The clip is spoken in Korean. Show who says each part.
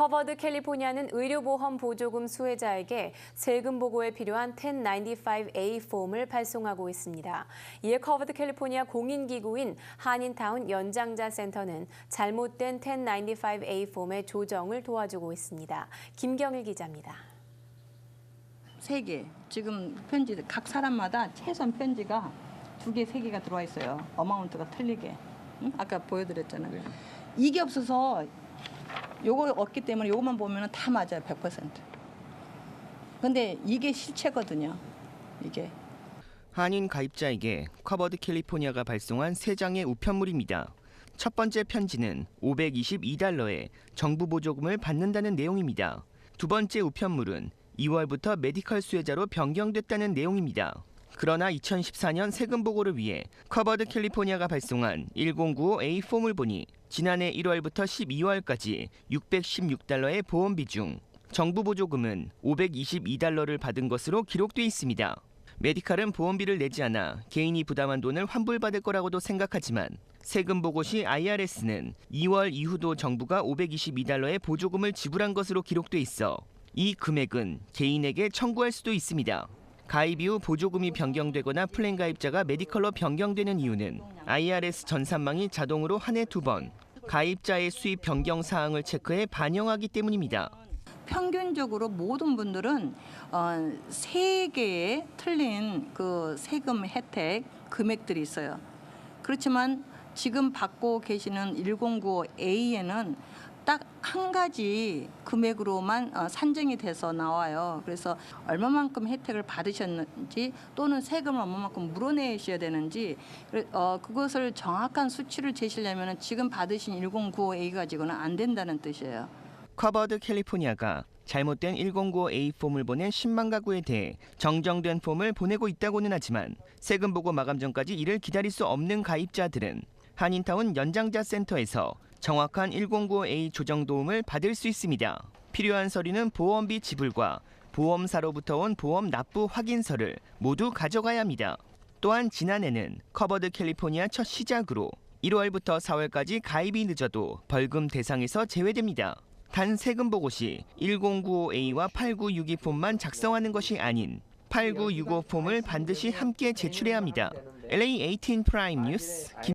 Speaker 1: 커버드 캘리포니아는 의료보험 보조금 수혜자에게 세금 보고에 필요한 1095A 폼을 발송하고 있습니다. 이에 커버드 캘리포니아 공인기구인 한인타운 연장자 센터는 잘못된 1095A 폼의 조정을 도와주고 있습니다. 김경일 기자입니다.
Speaker 2: 세 개. 지금 편지 각 사람마다 최선 편지가 두 개, 세 개가 들어와 있어요. 어마운트가 틀리게. 응? 아까 보여드렸잖아요. 이게 없어서 요거 없기 때문에 요것만 보면 다 맞아요. 100%. 근데 이게 실체거든요. 이게.
Speaker 3: 한인 가입자에게 커버드 캘리포니아가 발송한 세 장의 우편물입니다. 첫 번째 편지는 522달러의 정부 보조금을 받는다는 내용입니다. 두 번째 우편물은 2월부터 메디컬 수혜자로 변경됐다는 내용입니다. 그러나 2014년 세금 보고를 위해 커버드 캘리포니아가 발송한 1095A 폼을 보니 지난해 1월부터 12월까지 616달러의 보험비 중 정부 보조금은 522달러를 받은 것으로 기록돼 있습니다. 메디칼은 보험비를 내지 않아 개인이 부담한 돈을 환불받을 거라고도 생각하지만 세금 보고 시 IRS는 2월 이후도 정부가 522달러의 보조금을 지불한 것으로 기록돼 있어 이 금액은 개인에게 청구할 수도 있습니다. 가입 이후 보조금이 변경되거나 플랜 가입자가 메디컬로 변경되는 이유는 IRS 전산망이 자동으로 한 해 두 번 가입자의 수입 변경 사항을 체크해 반영하기 때문입니다.
Speaker 2: 평균적으로 모든 분들은 어, 세 개의 틀린 그 세금 혜택 금액들이 있어요. 그렇지만 지금 받고 계시는 109A에는 딱 한 가지 금액으로만 어, 산정이 돼서 나와요. 그래서 얼마만큼 혜택을 받으셨는지 또는 세금을 얼마만큼 물어내셔야 되는지 어, 그것을 정확한 수치를 제시하려면 지금 받으신 1095A 가지고는 안 된다는 뜻이에요.
Speaker 3: 커버드 캘리포니아가 잘못된 1095A 폼을 보낸 10만 가구에 대해 정정된 폼을 보내고 있다고는 하지만 세금 보고 마감 전까지 이를 기다릴 수 없는 가입자들은 한인타운 연장자 센터에서 정확한 1095A 조정 도움을 받을 수 있습니다. 필요한 서류는 보험비 지불과 보험사로부터 온 보험 납부 확인서를 모두 가져가야 합니다. 또한 지난해는 커버드 캘리포니아 첫 시작으로 1월부터 4월까지 가입이 늦어도 벌금 대상에서 제외됩니다. 단 세금 보고 시 1095A와 8962 폼만 작성하는 것이 아닌 8965 폼을 반드시 함께 제출해야 합니다. LA 18 프라임 뉴스 김